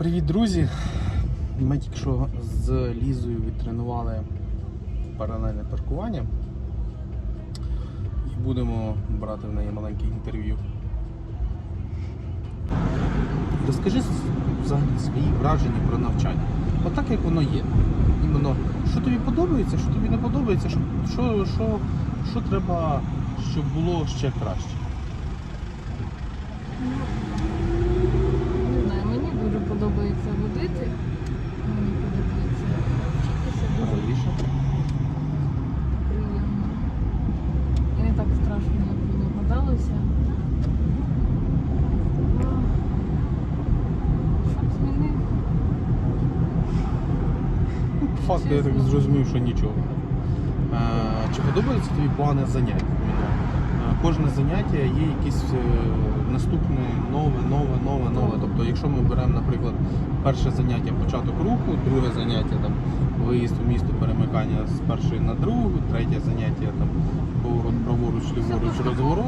Привіт, друзі! Ми тільки що з Лізою відтренували паралельне паркування і будемо брати в неї маленьке інтерв'ю. Розкажи взагалі свої враження про навчання. Отак, як воно є. Іменно, що тобі подобається, що тобі не подобається, що, що, що, що треба, щоб було ще краще. Не знаю, мені дуже подобається водити. Мені подобається вчитися дуже Правильніше. приємно. І не так страшно, як мені гадалося. Ну, Щоб змінив. По факту я так зрозумів, що нічого. Е, Чи подобається тобі плани занять? Е, Кожне заняття є якесь е, наступне нове, нове, нове, нове. Тобто, якщо ми беремо, наприклад, перше заняття початок руху, друге заняття там виїзд у місто, перемикання з першої на другу, третє заняття там поворот праворуч, ліворуч, розворот.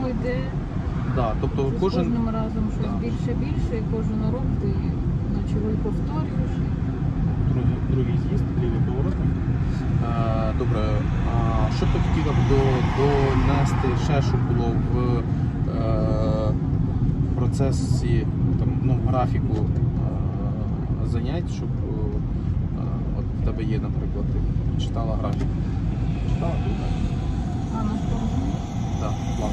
Да, тобто З кожен кожним разом щось Да. більше більше, і кожен урок ти ночовий повторюєш. Другий, з'їзд, лівий поворот. Е, Добре, що б ти хотів там до, донести ще, щоб було в е, процесі там, ну, графіку е, занять, щоб от в тебе є, наприклад, ти читала графік. Читала? А на що? Так, план.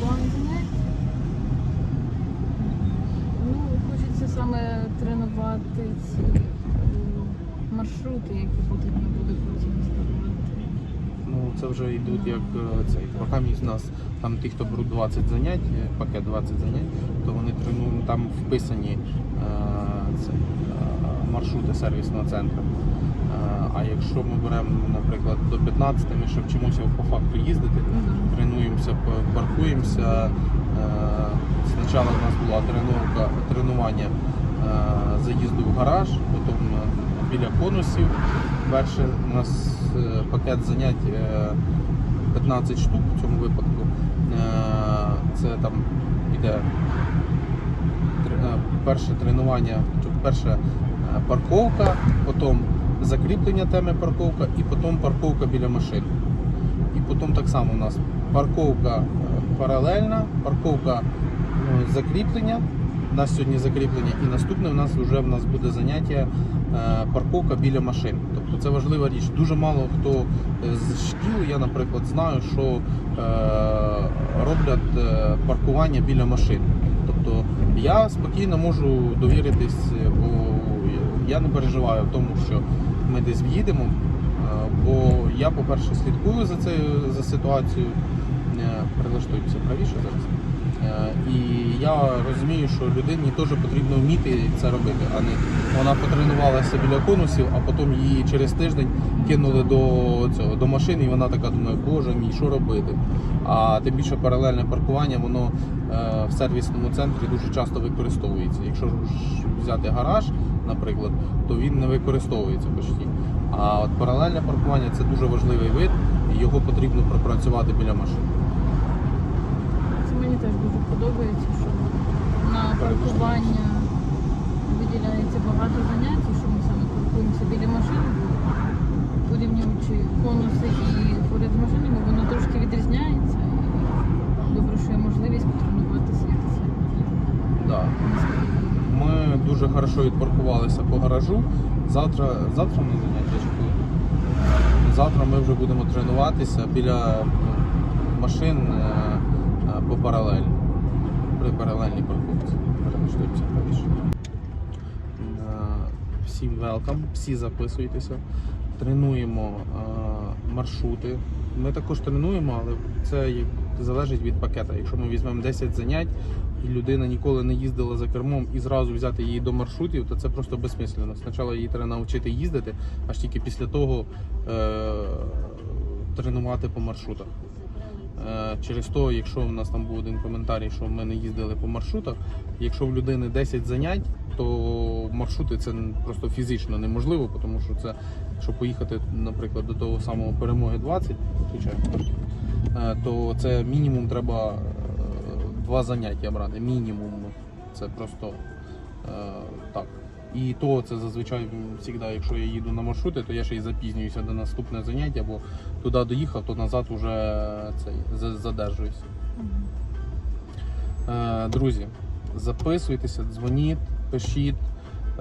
План занять? Ну, хочеться саме тренувати ці е, маршрути, які потрібно буде потім здавати. Ну, це вже йдуть як е, цей. Поки між нас там ті, хто беруть 20 занять, е, пакет 20 занять, то вони тренують, там вписані це, маршрути сервісного центру. А якщо ми беремо, наприклад, до 15, ми ще вчимося по факту їздити, тренуємося, паркуємося. Спочатку у нас була тренування, заїзду в гараж, потім е, біля конусів. Перше у нас е, пакет занять е, 15 штук в цьому випадку. Е, Це там іде е, перше тренування, е, парковка, потім закріплення теми парковка і потім парковка біля машин. І потім так само у нас парковка е, паралельна, парковка е, закріплення. Нас сьогодні закріплення, і наступне у нас вже в нас буде заняття е, парковка біля машин. Тобто це важлива річ. Дуже мало хто е, з шкіл, я, наприклад, знаю, що е, роблять паркування біля машин. Тобто я спокійно можу довіритись, бо я не переживаю в тому, що ми десь в'їдемо. Бо я, по-перше, слідкую за цією за ситуацією. Прилаштуємося правіше зараз. Е, І я розумію, що людині теж потрібно вміти це робити, а не вона потренувалася біля конусів, а потім її через тиждень кинули до цього до машини, і вона така думає, боже мій, що робити? А тим більше паралельне паркування, воно е, в сервісному центрі дуже часто використовується. Якщо ж взяти гараж, наприклад, то він не використовується почти. А от паралельне паркування це дуже важливий вид, і його потрібно пропрацювати біля машин. Це мені теж дуже подобається, що на паркування виділяється багато занять, що ми саме паркуємося біля машин, порівнюючи конуси і поряд з машинами, воно трошки відрізняється. І добре, що є можливість потренуватися, як це. Да. Ми дуже хорошо відпаркувалися по гаражу. Завтра, завтра на заняття чи? Завтра ми вже будемо тренуватися біля ну, машин е, е, по паралелі. При паралельній парковці. Перелаштуємося правіше. Е, Всім welcome, всі записуйтеся. Тренуємо е, маршрути. Ми також тренуємо, але це залежить від пакета. Якщо ми візьмемо 10 занять і людина ніколи не їздила за кермом і зразу взяти її до маршрутів, то це просто безсмислено. Спочатку її треба навчити їздити, аж тільки після того е, тренувати по маршрутах. Е, Через то, якщо в нас там був один коментарій, що ми не їздили по маршрутах, якщо в людини 10 занять, то маршрути це просто фізично неможливо, тому що це, щоб поїхати, наприклад, до того самого перемоги 20, е, то це мінімум треба е, два заняття брати. Мінімум. Це просто так. І то це зазвичай завжди, якщо я їду на маршрути, то я ще й запізнююся до наступного заняття, бо туди доїхав, то назад вже цей, задержуюся. Е, друзі, записуйтеся, дзвоніть, пишіть,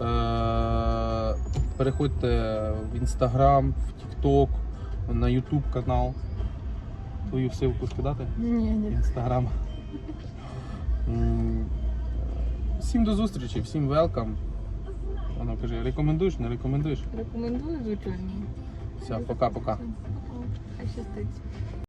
е, переходьте в інстаграм, в Тікток, на Ютуб канал. Твою ссылку скидати? Ні, ні. Інстаграм. Всім до зустрічі, всім велкам. Воно каже, рекомендуєш, не рекомендуєш? Рекомендую, звичайно. Все, пока-пока. Хай щастить.